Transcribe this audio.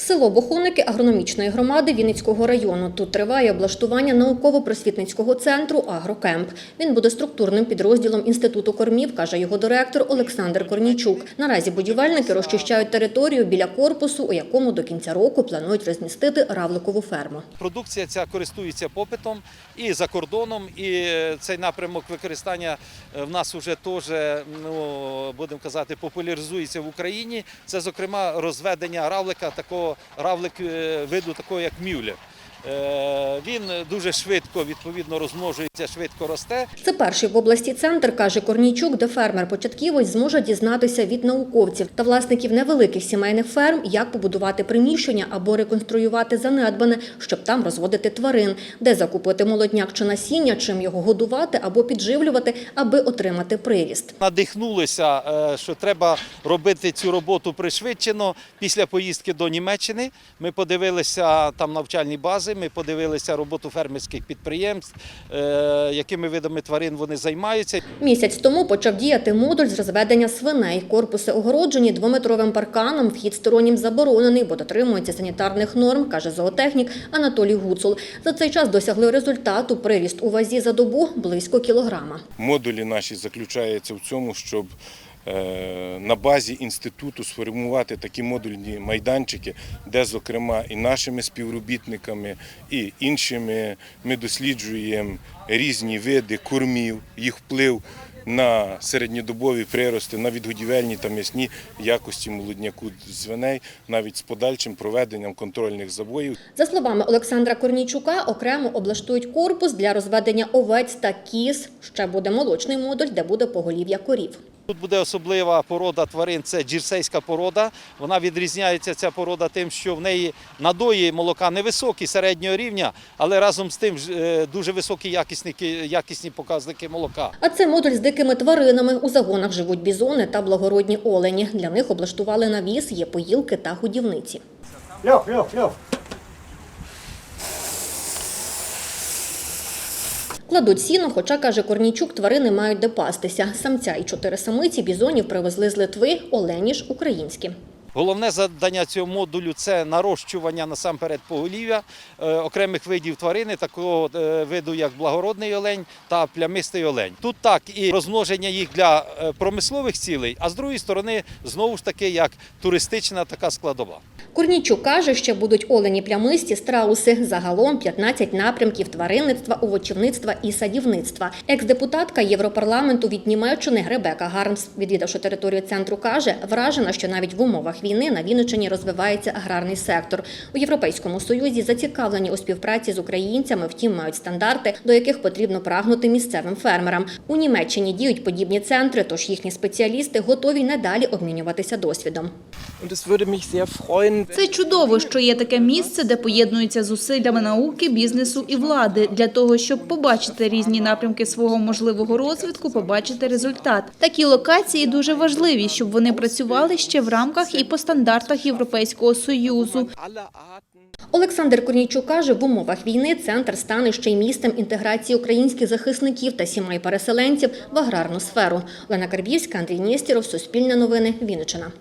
Село Бохуники агрономічної громади Вінницького району. Тут триває облаштування науково-просвітницького центру Агрокемп. Він буде структурним підрозділом інституту кормів, каже його директор Олександр Корнійчук. Наразі будівельники розчищають територію біля корпусу, у якому до кінця року планують розмістити равликову ферму. Продукція ця користується попитом і за кордоном, і цей напрямок використання е, в нас вже теж, ну, будемо казати, популяризується в Україні. Це, зокрема, розведення равлика, такого равлик е, виду такого, як мюллер. Е, Він дуже швидко, відповідно, розмножується, швидко росте. Це перший в області центр, каже Корнійчук, де фермер-початківець зможе дізнатися від науковців та власників невеликих сімейних ферм, як побудувати приміщення або реконструювати занедбане, щоб там розводити тварин, де закупити молодняк чи насіння, чим його годувати або підживлювати, аби отримати приріст. Надихнулися, е, що треба робити цю роботу пришвидшено. Після поїздки до Німеччини ми подивилися там навчальні бази, ми подивилися роботу фермерських підприємств, е, якими видами тварин вони займаються. Місяць тому почав діяти модуль з розведення свиней. Корпуси огороджені двометровим парканом, вхід стороннім заборонений, бо дотримується санітарних норм, каже зоотехнік Анатолій Гуцул. За цей час досягли результату. Приріст у вазі за добу близько кілограма. Модулі наші заключаються в цьому, щоб на базі інституту сформувати такі модульні майданчики, де, зокрема, і нашими співробітниками, і іншими. Ми досліджуємо різні види кормів, їх вплив на середньодобові прирости, на відгодівельні та м'ясні якості молодняку свиней, навіть з подальшим проведенням контрольних забоїв. За словами Олександра Корнійчука, окремо облаштують корпус для розведення овець та кіз. Ще буде молочний модуль, де буде поголів'я корів. Тут буде особлива порода тварин, це джерсейська порода. Вона відрізняється ця порода тим, що в неї надої молока невисокі, середнього рівня, але разом з тим е, дуже високі якісники, якісні показники молока. А це модуль з дикими тваринами. У загонах живуть бізони та благородні олені. Для них облаштували навіс, є поїлки та годівниці. Льох, льох, льох. Кладуть сіно, хоча, каже Корнійчук, тварини мають де пастися. Самця і чотири самиці бізонів привезли з Литви, олені ж українські. Головне завдання цього модулю це нарощування насамперед поголів'я е, окремих видів тварини, такого е, виду, як благородний олень та плямистий олень. Тут так і розмноження їх для е, промислових цілей, а з другої сторони, знову ж таки, як туристична така складова. Корнійчук каже, що будуть олені плямисті, страуси. Загалом 15 напрямків тваринництва, овочівництва і садівництва. Екс-депутатка Європарламенту від Німеччини Ребека Гармс, відвідавши територію центру, каже, вражена, що навіть в умовах війни на Вінниччині розвивається аграрний сектор. У Європейському Союзі зацікавлені у співпраці з українцями, втім мають стандарти, до яких потрібно прагнути місцевим фермерам. У Німеччині діють подібні центри, тож їхні спеціалісти готові надалі обмінюватися досвідом. Це чудово, що є таке місце, де поєднуються зусиллями науки, бізнесу і влади для того, щоб побачити різні напрямки свого можливого розвитку, побачити результат. Такі локації дуже важливі, щоб вони працювали ще в рамках і по стандартах Європейського союзу. Олександр Корнійчук каже, в умовах війни центр стане ще й місцем інтеграції українських захисників та сімей переселенців в аграрну сферу. Олена Карбівська, Андрій Нєстіров, Суспільне новини, Вінниччина.